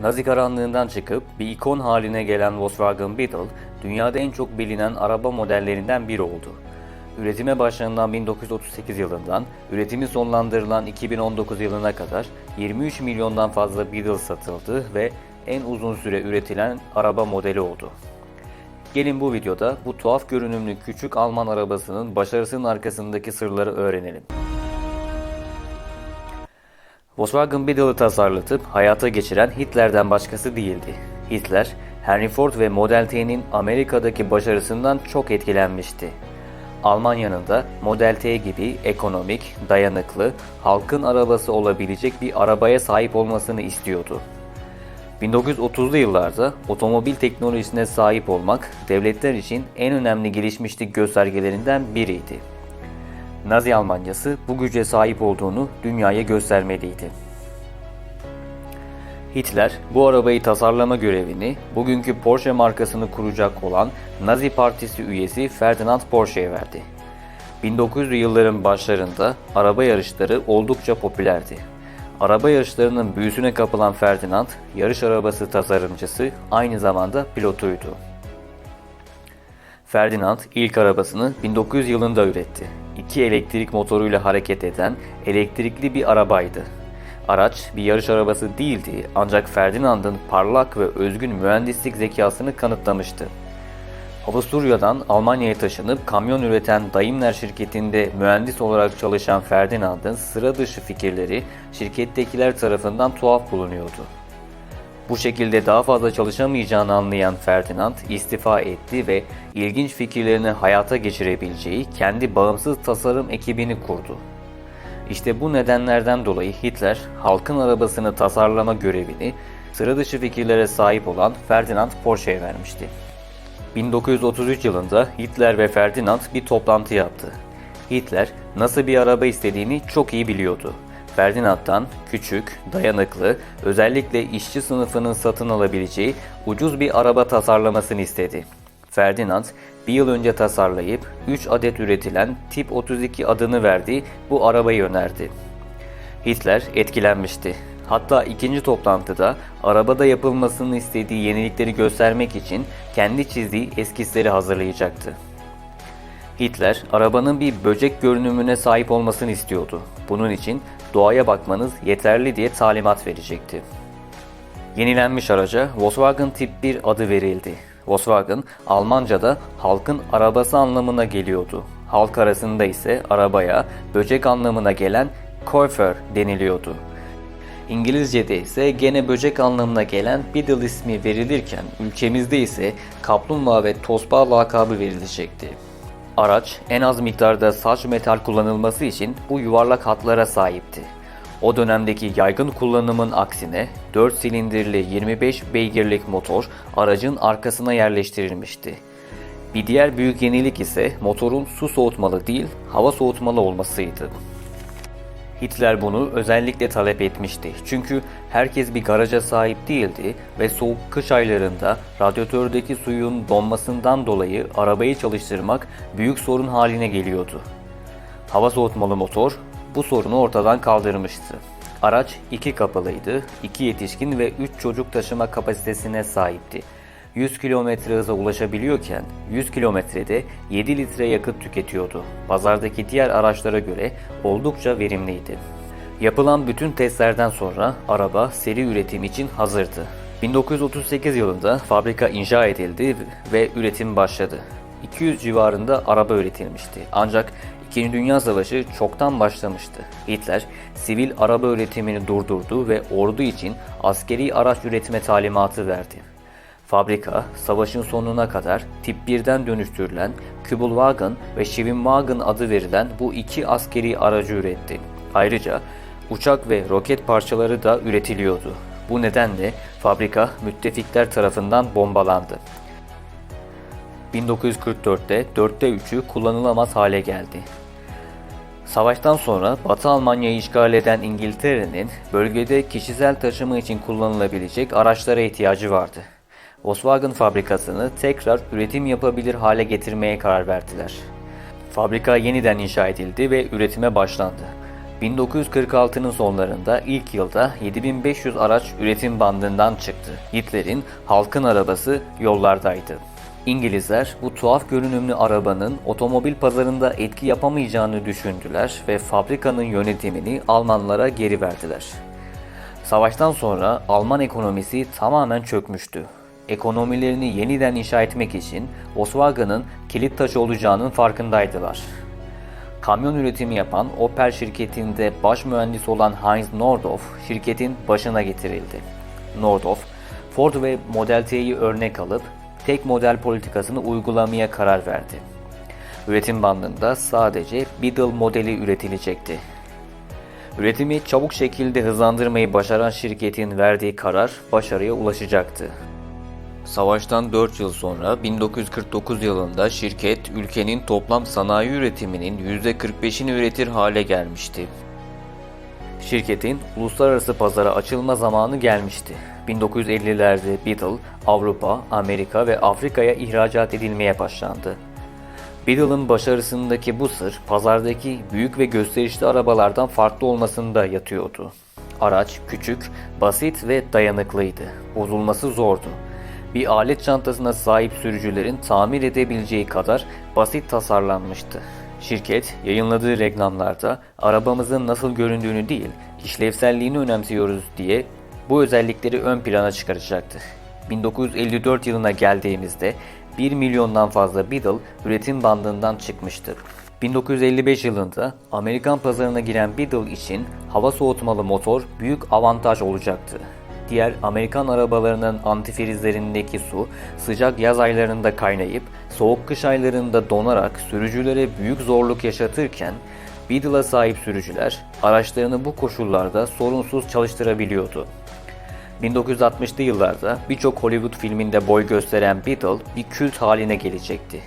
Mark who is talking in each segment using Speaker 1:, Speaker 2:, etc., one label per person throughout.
Speaker 1: Nazi karanlığından çıkıp bir ikon haline gelen Volkswagen Beetle, dünyada en çok bilinen araba modellerinden biri oldu. Üretime başlanılan 1938 yılından üretimi sonlandırılan 2019 yılına kadar 23 milyondan fazla Beetle satıldı ve en uzun süre üretilen araba modeli oldu. Gelin bu videoda bu tuhaf görünümlü küçük Alman arabasının başarısının arkasındaki sırları öğrenelim. Volkswagen Beetle'ı tasarlatıp hayata geçiren Hitler'den başkası değildi. Hitler, Henry Ford ve Model T'nin Amerika'daki başarısından çok etkilenmişti. Almanya'nın da Model T gibi ekonomik, dayanıklı, halkın arabası olabilecek bir arabaya sahip olmasını istiyordu. 1930'lu yıllarda otomobil teknolojisine sahip olmak devletler için en önemli gelişmişlik göstergelerinden biriydi. Nazi Almanyası bu güce sahip olduğunu dünyaya göstermeliydi. Hitler bu arabayı tasarlama görevini bugünkü Porsche markasını kuracak olan Nazi Partisi üyesi Ferdinand Porsche'ye verdi. 1900'lü yılların başlarında araba yarışları oldukça popülerdi. Araba yarışlarının büyüsüne kapılan Ferdinand, yarış arabası tasarımcısı aynı zamanda pilotuydu. Ferdinand ilk arabasını 1900 yılında üretti. İki elektrik motoruyla hareket eden elektrikli bir arabaydı. Araç bir yarış arabası değildi ancak Ferdinand'ın parlak ve özgün mühendislik zekasını kanıtlamıştı. Avusturya'dan Almanya'ya taşınıp kamyon üreten Daimler şirketinde mühendis olarak çalışan Ferdinand'ın sıra dışı fikirleri şirkettekiler tarafından tuhaf bulunuyordu. Bu şekilde daha fazla çalışamayacağını anlayan Ferdinand istifa etti ve ilginç fikirlerini hayata geçirebileceği kendi bağımsız tasarım ekibini kurdu. İşte bu nedenlerden dolayı Hitler halkın arabasını tasarlama görevini sıra dışı fikirlere sahip olan Ferdinand Porsche'ye vermişti. 1933 yılında Hitler ve Ferdinand bir toplantı yaptı. Hitler nasıl bir araba istediğini çok iyi biliyordu. Ferdinand'dan küçük, dayanıklı, özellikle işçi sınıfının satın alabileceği ucuz bir araba tasarlamasını istedi. Ferdinand bir yıl önce tasarlayıp 3 adet üretilen Tip 32 adını verdiği bu arabayı önerdi. Hitler etkilenmişti. Hatta ikinci toplantıda arabada yapılmasını istediği yenilikleri göstermek için kendi çizdiği eskizleri hazırlayacaktı. Hitler arabanın bir böcek görünümüne sahip olmasını istiyordu. Bunun için doğaya bakmanız yeterli diye talimat verecekti. Yenilenmiş araca Volkswagen Tip 1 adı verildi. Volkswagen Almanca'da halkın arabası anlamına geliyordu. Halk arasında ise arabaya böcek anlamına gelen Käufer deniliyordu. İngilizce'de ise gene böcek anlamına gelen Beetle ismi verilirken ülkemizde ise kaplumbağa ve tosbağa lakabı verilecekti. Araç en az miktarda saç metal kullanılması için bu yuvarlak hatlara sahipti. O dönemdeki yaygın kullanımın aksine 4 silindirli 25 beygirlik motor aracın arkasına yerleştirilmişti. Bir diğer büyük yenilik ise motorun su soğutmalı değil, hava soğutmalı olmasıydı. Hitler bunu özellikle talep etmişti. Çünkü herkes bir garaja sahip değildi ve soğuk kış aylarında radyatördeki suyun donmasından dolayı arabayı çalıştırmak büyük sorun haline geliyordu. Hava soğutmalı motor bu sorunu ortadan kaldırmıştı. Araç iki kapalıydı, iki yetişkin ve üç çocuk taşıma kapasitesine sahipti. 100 kilometre hıza ulaşabiliyorken 100 kilometrede 7 litre yakıt tüketiyordu. Pazardaki diğer araçlara göre oldukça verimliydi. Yapılan bütün testlerden sonra araba seri üretim için hazırdı. 1938 yılında fabrika inşa edildi ve üretim başladı. 200 civarında araba üretilmişti. Ancak İkinci Dünya Savaşı çoktan başlamıştı. Hitler sivil araba üretimini durdurdu ve ordu için askeri araç üretme talimatı verdi. Fabrika, savaşın sonuna kadar Tip 1'den dönüştürülen Kübelwagen ve Schwimmwagen adı verilen bu iki askeri aracı üretti. Ayrıca uçak ve roket parçaları da üretiliyordu. Bu nedenle fabrika müttefikler tarafından bombalandı. 1944'te dörtte üçü kullanılamaz hale geldi. Savaştan sonra Batı Almanya'yı işgal eden İngiltere'nin bölgede kişisel taşıma için kullanılabilecek araçlara ihtiyacı vardı. Volkswagen fabrikasını tekrar üretim yapabilir hale getirmeye karar verdiler. Fabrika yeniden inşa edildi ve üretime başlandı. 1946'nın sonlarında ilk yılda 7500 araç üretim bandından çıktı. Hitler'in halkın arabası yollardaydı. İngilizler bu tuhaf görünümlü arabanın otomobil pazarında etki yapamayacağını düşündüler ve fabrikanın yönetimini Almanlara geri verdiler. Savaştan sonra Alman ekonomisi tamamen çökmüştü. Ekonomilerini yeniden inşa etmek için Volkswagen'ın kilit taşı olacağının farkındaydılar. Kamyon üretimi yapan Opel şirketinde baş mühendis olan Heinz Nordhoff şirketin başına getirildi. Nordhoff, Ford ve Model T'yi örnek alıp tek model politikasını uygulamaya karar verdi. Üretim bandında sadece Beetle modeli üretilecekti. Üretimi çabuk şekilde hızlandırmayı başaran şirketin verdiği karar başarıya ulaşacaktı. Savaştan 4 yıl sonra 1949 yılında şirket ülkenin toplam sanayi üretiminin %45'ini üretir hale gelmişti. Şirketin uluslararası pazara açılma zamanı gelmişti. 1950'lerde Beetle Avrupa, Amerika ve Afrika'ya ihracat edilmeye başlandı. Beetle'ın başarısındaki bu sır pazardaki büyük ve gösterişli arabalardan farklı olmasında yatıyordu. Araç küçük, basit ve dayanıklıydı. Bozulması zordu. Bir alet çantasına sahip sürücülerin tamir edebileceği kadar basit tasarlanmıştı. Şirket yayınladığı reklamlarda arabamızın nasıl göründüğünü değil, işlevselliğini önemsiyoruz diye bu özellikleri ön plana çıkaracaktı. 1954 yılına geldiğimizde 1 milyondan fazla Beetle üretim bandından çıkmıştı. 1955 yılında Amerikan pazarına giren Beetle için hava soğutmalı motor büyük avantaj olacaktı. Diğer Amerikan arabalarının antifrizlerindeki su sıcak yaz aylarında kaynayıp soğuk kış aylarında donarak sürücülere büyük zorluk yaşatırken Beetle'a sahip sürücüler araçlarını bu koşullarda sorunsuz çalıştırabiliyordu. 1960'lı yıllarda birçok Hollywood filminde boy gösteren Beetle bir kült haline gelecekti.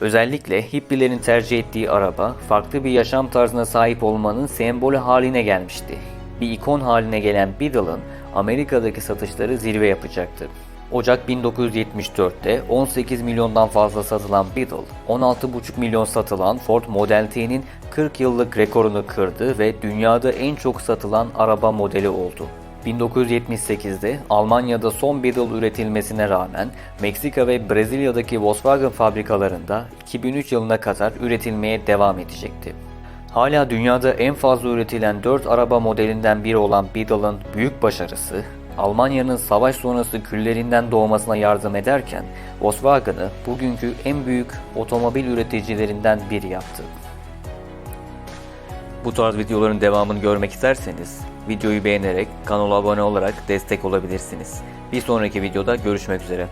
Speaker 1: Özellikle hippilerin tercih ettiği araba farklı bir yaşam tarzına sahip olmanın sembolü haline gelmişti. Bir ikon haline gelen Beetle'ın Amerika'daki satışları zirve yapacaktı. Ocak 1974'te 18 milyondan fazla satılan Beetle, 16,5 milyon satılan Ford Model T'nin 40 yıllık rekorunu kırdı ve dünyada en çok satılan araba modeli oldu. 1978'de Almanya'da son Beetle üretilmesine rağmen Meksika ve Brezilya'daki Volkswagen fabrikalarında 2003 yılına kadar üretilmeye devam edecekti. Hala dünyada en fazla üretilen 4 araba modelinden biri olan Beetle'ın büyük başarısı, Almanya'nın savaş sonrası küllerinden doğmasına yardım ederken Volkswagen'ı bugünkü en büyük otomobil üreticilerinden biri yaptı. Bu tarz videoların devamını görmek isterseniz videoyu beğenerek kanala abone olarak destek olabilirsiniz. Bir sonraki videoda görüşmek üzere.